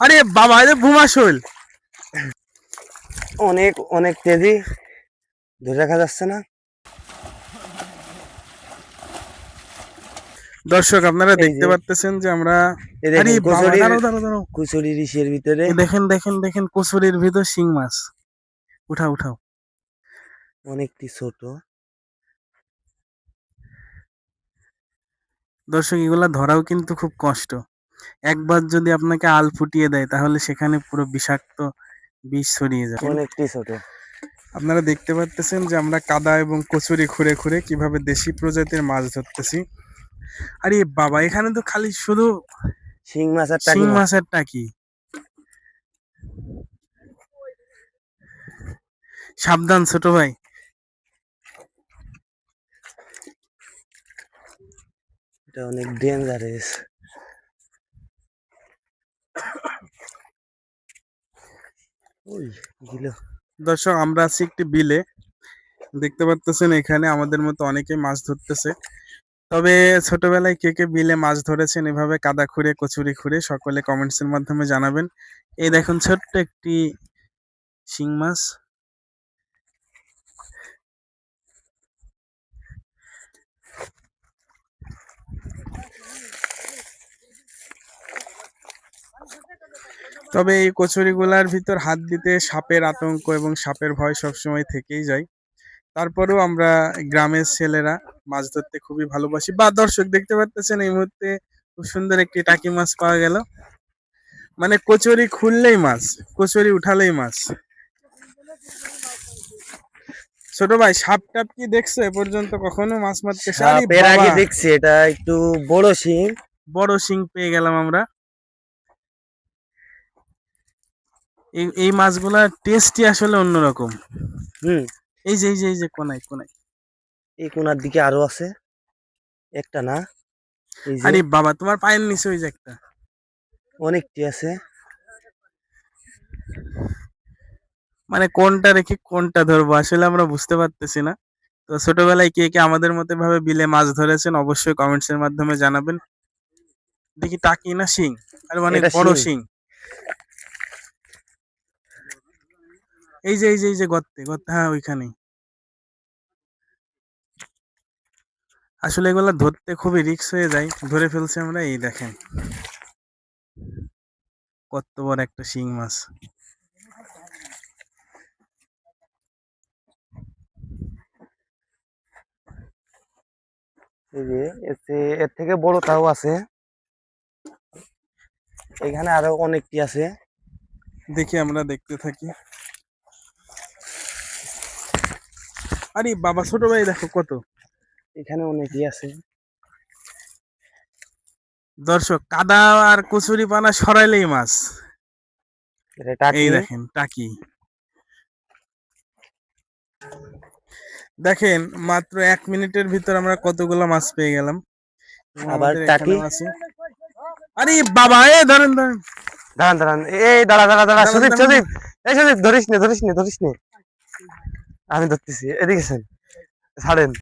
আরে বাবা এই বুমা শৈল অনেক অনেক তেজি ধরে রাখা যাচ্ছে না। দর্শক আপনারা দেখতে পাচ্ছেন যে আমরা কচুরির ইসের ভিতরে। দেখেন দেখেন দেখেন কচুরির ভিতর শিং মাছ। উঠাও উঠাও। অনেকটি ছোট। দর্শক এগুলা ধরাও কিন্তু খুব কষ্ট। একবার যদি আপনাকে আল ফুটিয়ে দেয় তাহলে সেখানে পুরো বিষাক্ত বিষ ছড়িয়ে যায়। অনেকটি ছোট। আপনারা দেখতে পাচ্ছেন যে আমরা কাদা এবং কচুরি খুঁড়ে খুঁড়ে কীভাবে দেশি প্রজাতির মাছ ধরতেছি। আরে বাবা এখানে তো খালি শুধু শিং মাছ আর শিং মাছ মাছের টাকি। সাবধান ছোট ভাই। এটা অনেক ডেঞ্জারাস ওই দিল দর্শক আমরা আছি একটি বিলে। দেখতে পাচ্ছেন এখানে আমাদের মতো অনেকে মাছ ধরতেছে। তবে ছোটবেলায় কে কে বিলে মাছ ধরেছেন এভাবে কাদা খুঁড়ে কচুরি খুঁড়ে সকলে কমেন্টস এর মাধ্যমে জানাবেন। এই দেখুন ছোট্ট একটি শিং মাছ। তবে এই কচুরিগুলার ভিতর হাত দিতে সাপের আতঙ্ক এবং সাপের ভয় সবসময় থেকেই যায়। তারপরেও আমরা গ্রামের ছেলেরা মাছ ধরতে খুবই ভালোবাসি বা দর্শক দেখতে পাচ্ছেন এই মুহূর্তে খুব সুন্দর একটি টাকি মাছ পাওয়া গেল। মানে কচুরি খুললেই মাছ কচুরি উঠালেই মাছ। ছোট ভাই সাপ টাপ কি দেখছ? এ পর্যন্ত কখনো মাছ মারতে? সাপের আগে দেখছি এটা একটু বড় শিং। বড় শিং পেয়ে গেলাম আমরা। এই এই মাছগুলার টেস্টই আসলে অন্যরকম। হুম। এই যে এই যে এই যে কোনায় কোনায়। এই কোনার দিকে আরও আছে। একটা না। আরে বাবা তোমার পায়ের নিচে ওই যে একটা। অনেকটি আছে। মানে কোনটা রেখে কোনটা ধরবো আসলে আমরা বুঝতে পারতেছি না। তো ছোটবেলায় কে কে আমাদের মতো ভাবে বিলে মাছ ধরেছেন অবশ্যই কমেন্টস এর মাধ্যমে জানাবেন। দেখি টাকি না শিং? আর মানে বড় শিং। এই যে এই যে এই যে গর্তে গর্তে হ্যাঁ ওইখানে আসলে এগুলা ধরতে খুবই রিক্স হয়ে যায়। ধরে ফেলছি আমরা এই দেখেন। কত বড় একটা শিং মাছ। এই যে এর এর থেকে বড় তাও আছে। এখানে আরও অনেকটি আছে। দেখি আমরা দেখতে থাকি। আরে বাবা ছোট ভাই দেখো কত। এখানে অনেকই আছে। দর্শক কাদা আর কচুরি পানা সরাইলেই মাছ। এই দেখেন টাকি। দেখেন মাত্র এক মিনিটের ভিতর আমরা কতগুলো মাছ পেয়ে গেলাম। আবার টাকি? আরে বাবা এ ধরেন ধরেন। দাঁড়ান দাঁড়ান এই দাঁড়া দাঁড়া দাঁড়া সুদীপ। সুদীপ। এই সুদীপ ধরিস নে ধরিস নে ধরিস নে। আমি ধরতেছি এদিকে ছাড়েন।